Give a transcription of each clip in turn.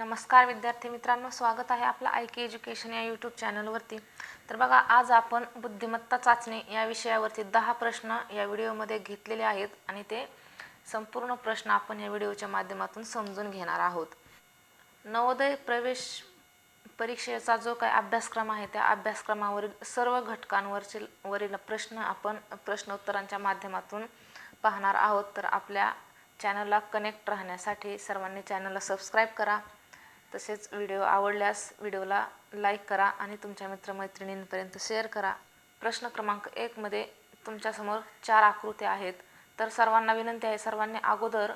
नमस्कार विद्यार्थी मित्रांनो स्वागत आहे आपलं आय के एज्युकेशन या यूट्यूब चॅनलवरती. तर बघा आज आपण बुद्धिमत्ता चाचणी या विषयावरती दहा प्रश्न या व्हिडिओमध्ये घेतलेले आहेत आणि ते संपूर्ण प्रश्न आपण या व्हिडिओच्या माध्यमातून समजून घेणार आहोत. नवोदय प्रवेश परीक्षेचा जो काही अभ्यासक्रम आहे त्या अभ्यासक्रमावरील सर्व घटकांवरचे वरील प्रश्न आपण प्रश्नोत्तरांच्या माध्यमातून पाहणार आहोत. तर आपल्या चॅनलला कनेक्ट राहण्यासाठी सर्वांनी चॅनलला सबस्क्राईब करा. तसेच व्हिडिओ आवडल्यास व्हिडिओला लाईक करा आणि तुमच्या मित्रमैत्रिणींपर्यंत शेअर करा. प्रश्न क्रमांक एकमध्ये तुमच्यासमोर चार आकृत्या आहेत. तर सर्वांना विनंती आहे सर्वांनी अगोदर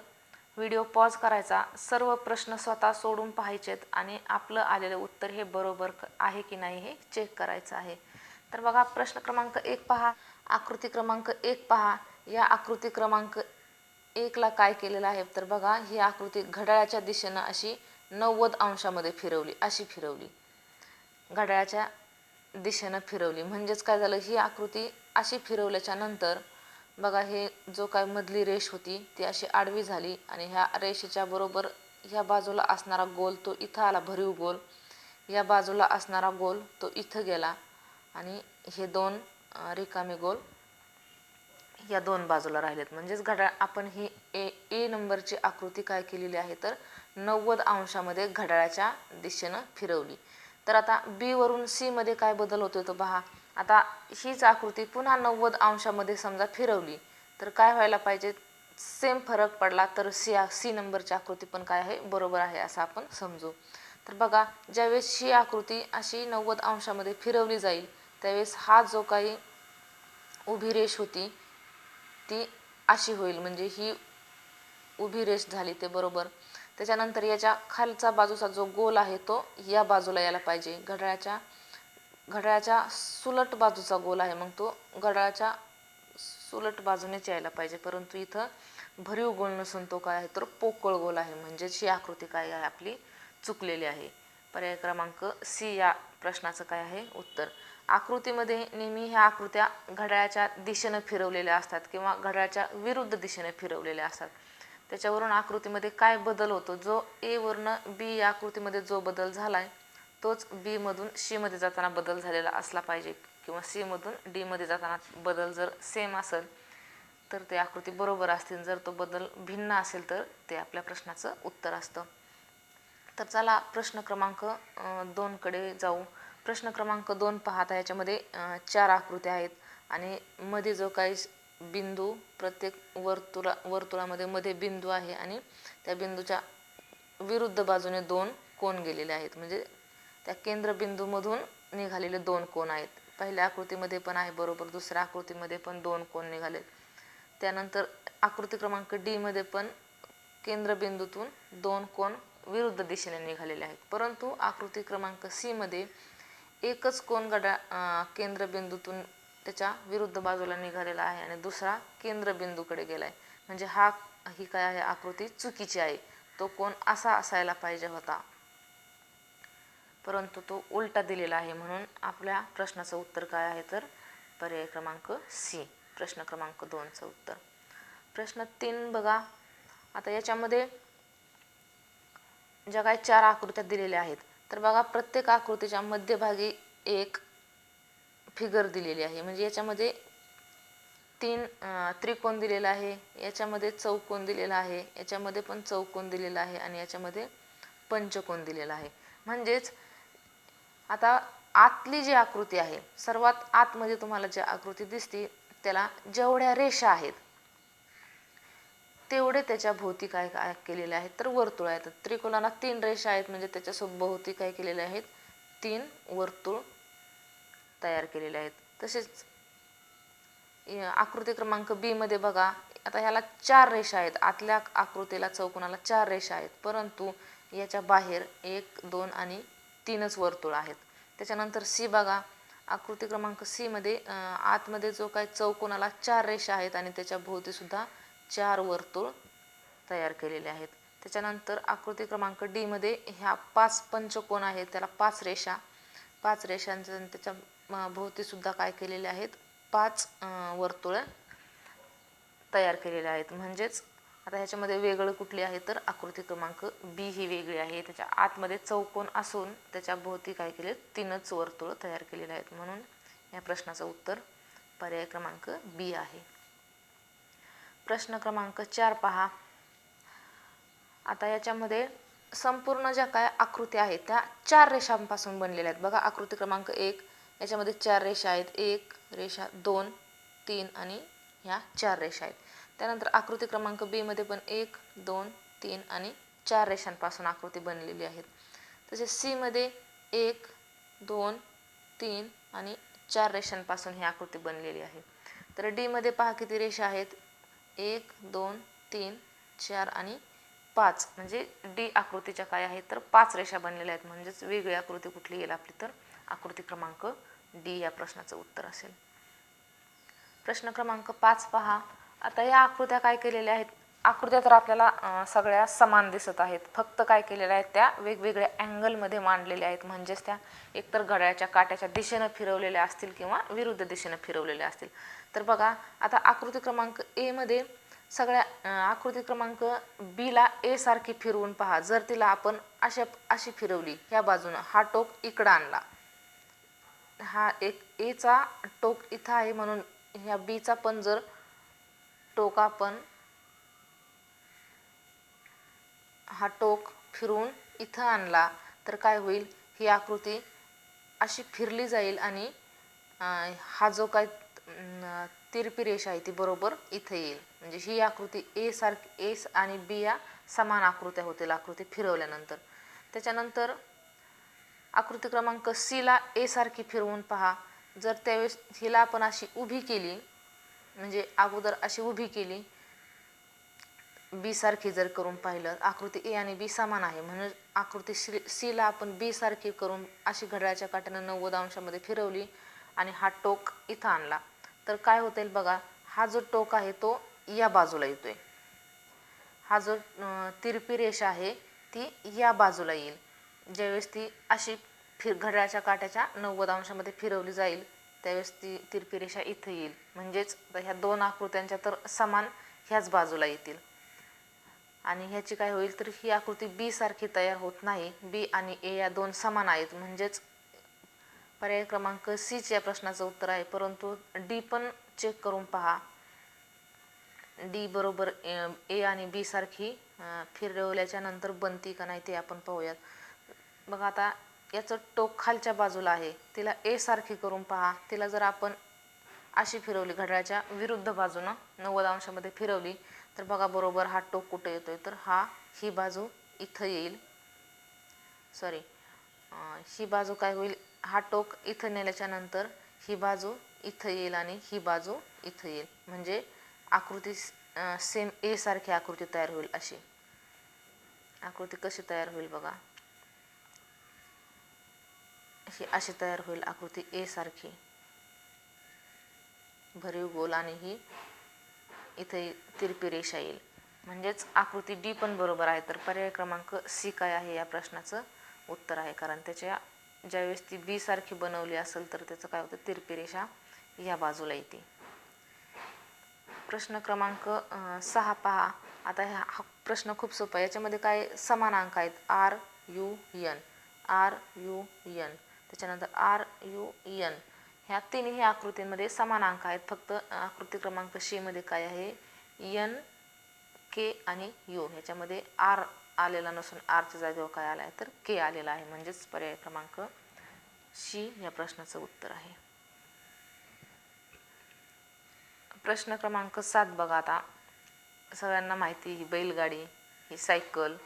व्हिडिओ पॉज करायचा. सर्व प्रश्न स्वतः सोडून पाहायचेत आणि आपलं आलेलं उत्तर हे बरोबर क- आहे की नाही हे चेक करायचं आहे. तर बघा प्रश्न क्रमांक एक पहा. आकृती क्रमांक एक पहा. या आकृती क्रमांक एकला काय केलेलं आहे? तर बघा ही आकृती घड्याळाच्या दिशेनं अशी नव्वद अंशामध्ये फिरवली अशी फिरवली. घड्याळाच्या दिशेनं फिरवली. म्हणजेच काय झालं ही आकृती अशी फिरवल्याच्या नंतर बघा हे जो काय मधली रेष होती ती अशी आडवी झाली आणि ह्या रेषेच्या बरोबर ह्या बाजूला असणारा गोल तो इथं आला भरीव गोल. या बाजूला असणारा गोल तो इथं गेला आणि हे दोन रिकामे गोल या दोन बाजूला राहिलेत. म्हणजेच घड्याळ आपण ही ए ए नंबरची आकृती काय केलेली आहे तर नव्वद अंशामध्ये घड्याळाच्या दिशेनं फिरवली. तर आता बी वरून सी मध्ये काय बदल होतोय तो पहा. आता हीच आकृती पुन्हा नव्वद अंशामध्ये समजा फिरवली तर काय व्हायला पाहिजे? सेम फरक पडला तर सी सी नंबरची आकृती पण काय आहे? बरोबर आहे असं आपण समजू. तर बघा ज्यावेळेस ही आकृती अशी नव्वद अंशामध्ये फिरवली जाईल त्यावेळेस हा जो काही उभी रेष होती ती अशी होईल. म्हणजे ही उभी रेष झाली ते बरोबर. त्याच्यानंतर याच्या खालचा बाजूचा जो गोल आहे तो या बाजूला यायला पाहिजे. घड्याळाच्या घड्याळाच्या सुलट बाजूचा गोल आहे मग तो घड्याळाच्या सुलट बाजूनेच यायला पाहिजे. परंतु इथं भरीव गोल नसून तो काय आहे तर पोकळ गोल आहे. म्हणजेच ही आकृती काय आहे आपली? चुकलेली आहे. पर्याय क्रमांक सी या प्रश्नाचं काय आहे? उत्तर. आकृतीमध्ये नेहमी ह्या आकृत्या घड्याळाच्या दिशेनं फिरवलेल्या असतात किंवा घड्याळाच्या विरुद्ध दिशेने फिरवलेल्या असतात. त्याच्यावरून आकृतीमध्ये काय बदल होतो? जो ए वरनं बी या आकृतीमध्ये जो बदल झालाय तोच बी मधून सी मध्ये जाताना बदल झालेला असला पाहिजे किंवा सी मधून डी मध्ये जाताना बदल जर सेम असेल तर ते आकृती बरोबर असतील जर तो बदल भिन्न असेल तर ते आपल्या प्रश्नाचं उत्तर असतं. तर चला प्रश्न क्रमांक दोनकडे जाऊ. प्रश्न क्रमांक दोन पाहता याच्यामध्ये चार आकृत्या आहेत. आणि मध्ये जो काही बिंदू प्रत्येक वर्तुळा वर्तुळामध्ये मध्ये बिंदू आहे आणि त्या बिंदूच्या विरुद्ध बाजूने दोन कोण गेलेले आहेत. म्हणजे त्या केंद्रबिंदूमधून निघालेले दोन कोण आहेत. पहिल्या आकृतीमध्ये पण आहे बरोबर दुसऱ्या आकृतीमध्ये पण दोन कोण निघाले. त्यानंतर आकृती क्रमांक डीमध्ये पण केंद्रबिंदूतून दोन कोण विरुद्ध दिशेने निघालेले आहेत. परंतु आकृती क्रमांक सीमध्ये एकच कोण गडा केंद्रबिंदूतून त्याच्या विरुद्ध बाजूला निघालेला आहे आणि दुसरा केंद्रबिंदूकडे गेलाय. म्हणजे हा ही काय आहे? आकृती चुकीची आहे. तो कोण असा असायला पाहिजे होता. परंतु तो उलटा दिलेला आहे म्हणून आपल्या प्रश्नाचं उत्तर काय आहे तर पर्याय क्रमांक सी प्रश्न क्रमांक दोनचं उत्तर. प्रश्न तीन बघा. आता याच्यामध्ये ज्या काही चार आकृत्या दिलेल्या आहेत तर बघा प्रत्येक आकृतीच्या मध्यभागी एक फिगर दिलेली आहे. म्हणजे याच्यामध्ये तीन त्रिकोण दिलेला आहे. याच्यामध्ये चौकोन दिलेला आहे. याच्यामध्ये पण चौकोन दिलेला आहे आणि याच्यामध्ये पंचकोन दिलेला आहे. म्हणजेच आता आतली जी आकृती आहे सर्वात आतमध्ये तुम्हाला जी आकृती दिसते त्याला जेवढ्या रेषा आहेत तेवढे त्याच्या भोवती काय काय केलेले आहेत तर वर्तुळ आहेत. त्रिकोणाला तीन रेषा आहेत म्हणजे त्याच्यासोबत भोवती काय केलेले आहेत तीन वर्तुळ तयार केलेले आहेत. तसेच आकृती क्रमांक बीमध्ये बघा आता ह्याला चार रेषा आहेत. आतल्या आकृतीला चौकोनाला चार रेषा आहेत. परंतु याच्या बाहेर एक दोन आणि तीनच वर्तुळ आहेत. त्याच्यानंतर सी बघा. आकृती क्रमांक सीमध्ये आतमध्ये जो काही चौकोनाला चार रेषा आहेत आणि त्याच्या भोवतीसुद्धा चार वर्तुळ तयार केलेले आहेत. त्याच्यानंतर आकृती क्रमांक डीमध्ये ह्या पाच पंचकोन आहेत. त्याला पाच रेषा. पाच रेषांच्या त्याच्या भोवतीसुद्धा काय केलेले आहेत? पाच वर्तुळं तयार केलेले आहेत. म्हणजेच आता ह्याच्यामध्ये वेगळं कुठली आहे तर आकृती क्रमांक बी ही वेगळी आहे. त्याच्या आतमध्ये चौकोन असून त्याच्या भोवती काय केले? तीनच वर्तुळ तयार केलेले आहेत. म्हणून या प्रश्नाचं उत्तर पर्याय क्रमांक बी आहे. प्रश्न क्रमांक चार पहा. आता याच्यामध्ये संपूर्ण ज्या काय आकृती आहेत त्या चार रेषांपासून बनलेल्या आहेत. बघा आकृती क्रमांक एक याच्यामध्ये चार रेषा आहेत. एक रेषा दोन तीन आणि ह्या चार रेषा आहेत. त्यानंतर आकृती क्रमांक बीमध्ये पण एक दोन तीन आणि चार रेषांपासून आकृती बनलेली आहेत. तसेच सीमध्ये एक दोन तीन आणि चार रेषांपासून ही आकृती बनलेली आहे. तर डीमध्ये पहा किती रेषा आहेत. एक दोन तीन चार आणि पाच म्हणजे डी आकृतीच्या काय आहेत तर पाच रेषा बनलेल्या आहेत. म्हणजेच वेगळी आकृती कुठली येईल आपली? तर आकृती क्रमांक डी या प्रश्नाचं उत्तर असेल. प्रश्न क्रमांक पाच पहा. आता या आकृत्या काय केलेल्या आहेत? आकृत्या तर आपल्याला सगळ्या समान दिसत आहेत. फक्त काय केलेल्या आहेत त्या वेगवेगळ्या अँगलमध्ये मांडलेल्या आहेत. म्हणजेच त्या एकतर घड्याळ्याच्या काट्याच्या दिशेनं फिरवलेल्या असतील किंवा विरुद्ध दिशेनं फिरवलेल्या असतील. तर बघा आता आकृती क्रमांक एमध्ये सगळ्या आकृती क्रमांक बीला ए सारखी फिरवून पहा. जर तिला आपण अशा अशी फिरवली ह्या बाजूनं हा टोक इकडं आणला. हा एक एचा टोक इथं आहे म्हणून ह्या बीचा पण जर टोक आपण हा टोक फिरवून इथं आणला तर काय होईल? ही आकृती अशी फिरली जाईल आणि हा जो काय तिरपी रेषा आहे ती बरोबर इथं येईल. म्हणजे ही आकृती ए सारखी एस आणि बी या समान आकृत्या होतील आकृती फिरवल्यानंतर. त्याच्यानंतर आकृती क्रमांक सीला ए सारखी फिरवून पहा. जर त्यावेळेस हिला आपण अशी उभी केली म्हणजे अगोदर अशी उभी केली बी सारखी जर करून पाहिलं आकृती ए आणि बी समान आहे. म्हणून आकृती सी सीला आपण बी सारखी करून अशी घड्याळाच्या काट्यानं नव्वद अंशामध्ये फिरवली आणि हा टोक इथं आणला. तर काय होतं बघा हा जो टोक आहे तो या बाजूला येतो आहे हा जो तिरपी रेषा आहे ती या बाजूला येईल. ज्यावेळेस ती अशी फिर घड्याळाच्या काट्याच्या नव्वद अंशामध्ये फिरवली जाईल त्यावेळेस ती तिरपी रेषा इथं येईल. म्हणजेच ह्या दोन आकृत्यांच्या तर समान ह्याच बाजूला येतील. आणि ह्याची काय होईल तर ही आकृती बी सारखी तयार होत नाही. बी आणि ए या दोन समान आहेत. म्हणजेच पर्याय क्रमांक सीच्या प्रश्नाचं उत्तर आहे. परंतु डी पण चेक करून पहा. डी बरोबर ए आणि बी सारखी फिरवल्याच्या नंतर बनती का नाही ते आपण पाहूयात. बघा आता याचं टोक खालच्या बाजूला आहे. तिला ए सारखी करून पहा. तिला जर आपण अशी फिरवली घड्याळाच्या विरुद्ध बाजूनं नव्वद अंशामध्ये फिरवली तर बघा बरोबर हा टोक कुठे येतोय. तर हा ही बाजू इथं येईल. सॉरी ही बाजू काय होईल? हा टोक इथं नेल्याच्या नंतर ही बाजू इथं येईल आणि ही बाजू इथं येईल. म्हणजे आकृती सेम ए सारखी आकृती तयार होईल अशी. आकृती कशी तयार होईल बघा. ही अशी तयार होईल आकृती ए सारखी. भरीव गोल आणि ही इथे तिरपी रेषा येईल. म्हणजेच आकृती डी पण बरोबर आहे. तर पर्याय क्रमांक सी काय आहे या प्रश्नाचं? उत्तर आहे. कारण त्याच्या ज्यावेळेस ती बी सारखी बनवली असेल तर त्याचं काय होतं? तिरपी रेषा या बाजूला येते. प्रश्न क्रमांक सहा पहा. आता हा प्रश्न खूप सोपा आहे. याच्यामध्ये काय समान अंक आहेत? R U N R U N त्याच्यानंतर आर यू यन ह्या तिन्ही आकृतींमध्ये समान अंक आहेत. फक्त आकृती क्रमांक शेमध्ये काय आहे? यन के आणि यू ह्याच्यामध्ये आर आलेला नसून आरच्या जागेवर काय आला आहे तर के आलेला आहे. म्हणजेच पर्याय क्रमांक शी या प्रश्नाचं उत्तर आहे. प्रश्न क्रमांक सात बघा आता. सगळ्यांना माहिती ही बैलगाडी ही सायकल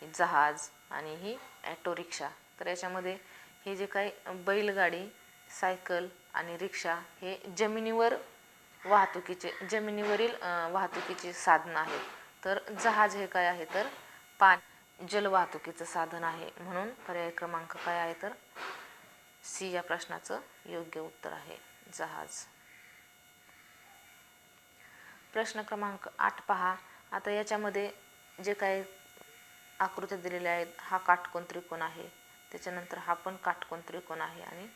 ही जहाज आणि ही ॲटो रिक्षा. तर याच्यामध्ये हे जे काही बैलगाडी सायकल आणि रिक्षा हे जमिनीवर वाहतुकीचे जमिनीवरील वाहतुकीचे साधन आहे. तर जहाज हे काय आहे तर पा जलवाहतुकीचं साधन आहे म्हणून पर्याय क्रमांक काय आहे तर सी या प्रश्नाचं योग्य उत्तर आहे. जहाज. प्रश्न क्रमांक आठ पहा. आता याच्यामध्ये जे काही आकृत्या दिलेल्या आहेत हा काटकोन त्रिकोण आहे. त्याच्यानंतर हा पण काटकोन त्रिकोण आहे आणि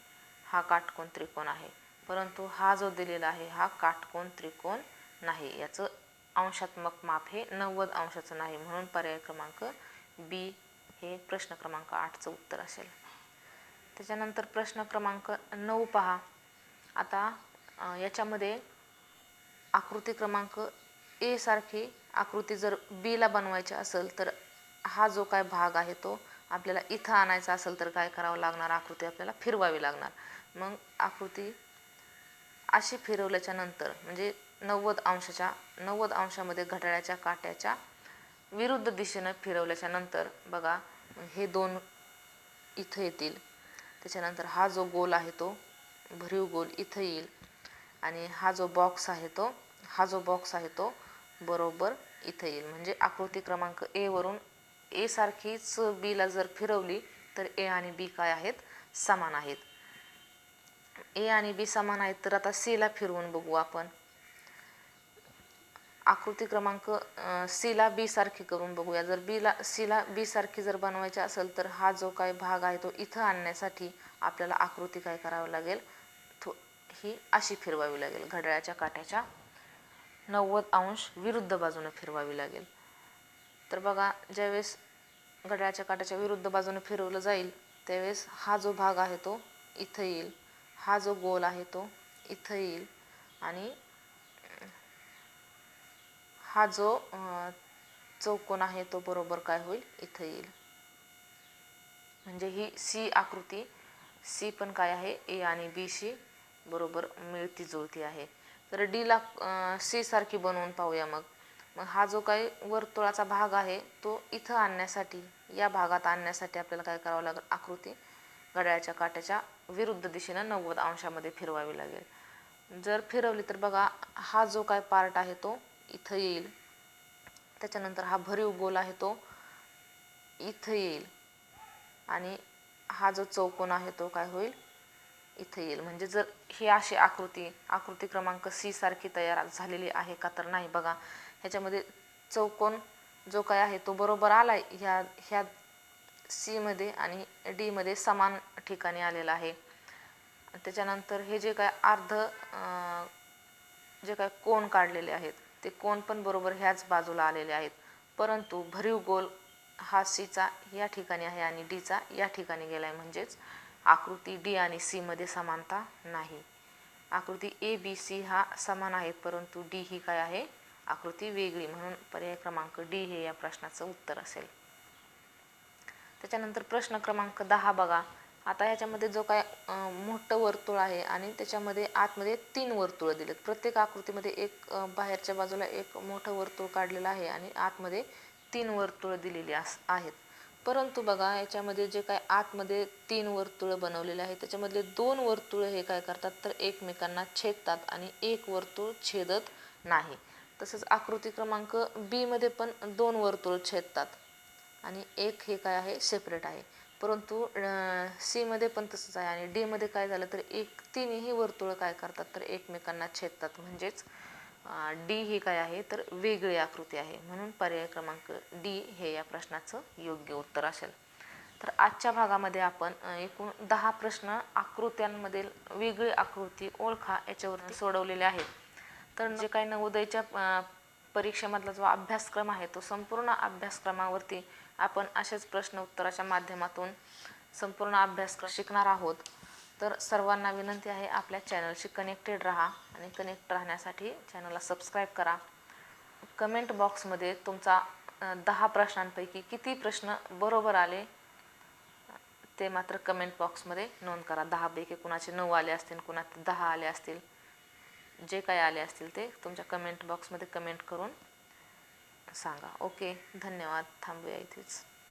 हा काटकोन त्रिकोण आहे. परंतु हा जो दिलेला आहे हा काटकोन त्रिकोण नाही. याचं अंशात्मक माप हे नव्वद अंशाचं नाही म्हणून पर्याय क्रमांक बी हे प्रश्न क्रमांक आठचं उत्तर असेल. त्याच्यानंतर प्रश्न क्रमांक नऊ पहा. आता याच्यामध्ये आकृती क्रमांक ए सारखी आकृती जर बीला बनवायची असेल तर हा जो काय भाग आहे तो आपल्याला इथं आणायचा असेल तर काय करावं लागणार? आकृती आपल्याला फिरवावी लागणार. मग आकृती अशी फिरवल्याच्या नंतर म्हणजे नव्वद अंशाच्या नव्वद अंशामध्ये घड्याळाच्या काट्याच्या विरुद्ध दिशेनं फिरवल्याच्या नंतर बघा हे दोन इथं येतील. त्याच्यानंतर हा जो गोल आहे तो भरीव गोल इथं येईल. आणि हा जो बॉक्स आहे तो हा जो बॉक्स आहे तो बरोबर इथं येईल. म्हणजे आकृती क्रमांक ए वरून ए सारखीच बीला जर फिरवली तर ए आणि बी काय आहेत? समान आहेत. ए आणि बी समान आहेत तर आता सीला फिरवून बघू आपण. आकृती क्रमांक सीला बी सारखी करून बघूया. जर बीला सी ला बी सारखी जर बनवायची असेल तर हा जो काही भाग आहे तो इथं आणण्यासाठी आपल्याला आकृती काय करावी लागेल? थो ही अशी फिरवावी लागेल. घड्याळाच्या काट्याच्या नव्वद अंश विरुद्ध बाजूने फिरवावी लागेल. तर बघा ज्यावेळेस घड्याळाच्या काट्याच्या विरुद्ध बाजूने फिरवलं जाईल त्यावेळेस हा जो भाग आहे तो इथं येईल. हा जो गोल आहे तो इथं येईल. आणि हा जो चौकोन आहे तो बरोबर काय होईल? इथं येईल. म्हणजे ही सी आकृती सी पण काय आहे? ए आणि बी शी बरोबर मिळती जुळती आहे. तर डीला सी सारखी बनवून पाहूया मग. मग हा जो काही वर्तुळाचा भाग आहे तो इथं आणण्यासाठी या भागात आणण्यासाठी आपल्याला काय करावं लागेल? आकृती घड्याळाच्या काट्याच्या विरुद्ध दिशेनं नव्वद अंशामध्ये फिरवावी लागेल. जर फिरवली तर बघा हा जो काय पार्ट आहे तो इथं येईल. त्याच्यानंतर हा भरीव गोल आहे तो इथं येईल. आणि हा जो चौकोन आहे तो काय होईल? इथं येईल. म्हणजे जर ही अशी आकृती आकृती क्रमांक सी सारखी तयार झालेली आहे का तर नाही बघा. ह्याच्यामध्ये चौकोन जो काय आहे तो बरोबर आलाय ह्या ह्या सीमध्ये आणि डीमध्ये समान ठिकाणी आलेला आहे. त्याच्यानंतर हे जे काय अर्ध जे काय कोण काढलेले आहेत ते कोण पण बरोबर ह्याच बाजूला आलेले आहेत. परंतु भरीव गोल हा सीचा या ठिकाणी आहे आणि डीचा या ठिकाणी गेला आहे म्हणजेच आकृती डी आणि सीमध्ये समानता नाही. आकृती ए बी सी हा समान आहेत परंतु डी ही काय आहे? आकृती वेगळी. म्हणून पर्याय क्रमांक डी हे या प्रश्नाचं उत्तर असेल. त्याच्यानंतर प्रश्न क्रमांक दहा बघा. आता ह्याच्यामध्ये जो काय मोठं वर्तुळ आहे आणि त्याच्यामध्ये आतमध्ये तीन वर्तुळं दिलेत. प्रत्येक आकृतीमध्ये एक बाहेरच्या बाजूला एक मोठं वर्तुळ काढलेलं आहे आणि आतमध्ये तीन वर्तुळं दिलेली अस आहेत. परंतु बघा याच्यामध्ये जे काय आतमध्ये तीन वर्तुळं बनवलेले आहेत त्याच्यामधले दोन वर्तुळं हे काय करतात तर एकमेकांना छेदतात आणि एक वर्तुळ छेदत नाही. तसंच आकृती क्रमांक बीमध्ये पण दोन वर्तुळ छेदतात आणि एक हे काय आहे सेपरेट आहे. परंतु सीमध्ये पण तसंच आहे आणि डीमध्ये काय झालं तर एक तिन्ही वर्तुळं काय करतात तर एकमेकांना छेदतात. म्हणजेच डी ही काय आहे तर वेगळी आकृती आहे. म्हणून पर्याय क्रमांक डी हे या प्रश्नाचं योग्य उत्तर असेल. तर आजच्या भागामध्ये आपण एकूण दहा प्रश्न आकृत्यांमधील वेगळी आकृती ओळखा याच्यावरती सोडवलेले आहेत. तर जे काही नवोदयच्या परीक्षेमधला जो अभ्यासक्रम आहे तो संपूर्ण अभ्यासक्रमावरती आपण असेच प्रश्न उत्तराच्या माध्यमातून संपूर्ण अभ्यासक्रम शिकणार आहोत. तर सर्वांना विनंती आहे आपल्या चॅनलशी कनेक्टेड राहा आणि कनेक्ट राहण्यासाठी चॅनलला सबस्क्राईब करा. कमेंट बॉक्समध्ये तुमचा दहा प्रश्नांपैकी किती प्रश्न बरोबर आले ते मात्र कमेंट बॉक्समध्ये नोंद करा. दहापैकी कुणाचे नऊ आले असतील कुणाचे दहा आले असतील जे काही आले असतील ते तुमच्या कमेंट बॉक्समध्ये कमेंट करून सांगा. ओके धन्यवाद. थांबूया इथेच.